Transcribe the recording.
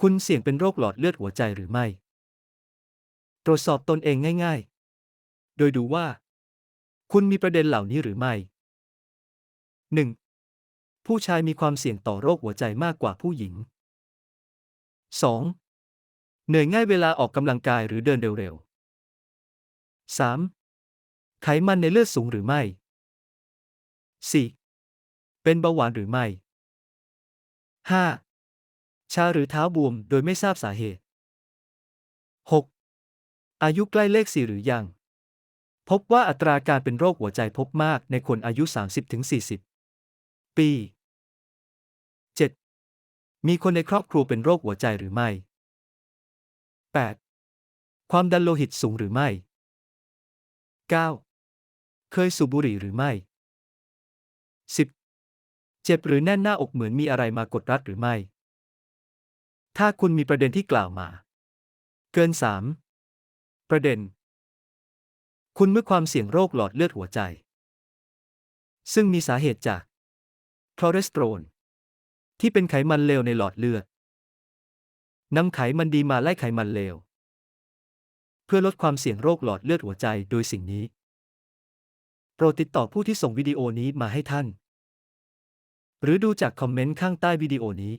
คุณเสี่ยงเป็นโรคหลอดเลือดหัวใจหรือไม่ ตรวจสอบตนเองง่าย ๆ โดยดูว่า คุณมีประเด็นเหล่านี้หรือไม่ 1. ผู้ชายมีความเสี่ยงต่อโรคหัวใจมากกว่าผู้หญิง 2. เหนื่อยง่ายเวลาออกกำลังกายหรือเดินเร็วๆ 3. ไขมันในเลือดสูงหรือไม่ 4. เป็นเบาหวานหรือไม่ 5. ชาหรือเท้าบวมโดยไม่ทราบสาเหตุ 6. อายุใกล้เลขสี่หรือยัง พบว่าอัตราการเป็นโรคหัวใจพบมากในคนอายุ 30-40 ปี 7. มีคนในครอบครัวเป็นโรคหัวใจหรือไม่ 8. ความดันโลหิตสูงหรือไม่ 9. เคยสูบบุหรี่หรือไม่ 10. เจ็บหรือแน่นหน้าอกเหมือนมีอะไรมากดรัดหรือไม่ ถ้าคุณมีประเด็นที่กล่าวมา เกิน 3 ประเด็น คุณเมื่อความเสี่ยงโรคหลอดเลือดหัวใจ ซึ่งมีสาเหตุจากคอเรสเตอรอลที่เป็นไขมันเลวในหลอดเลือดนำไขมันดีมาไล่ไขมันเลว เพื่อลดความเสี่ยงโรคหลอดเลือดหัวใจโดยสิ่งนี้ โปรดติดต่อผู้ที่ส่งวิดีโอนี้มาให้ท่าน หรือดูจากคอมเมนต์ข้างใต้วิดีโอนี้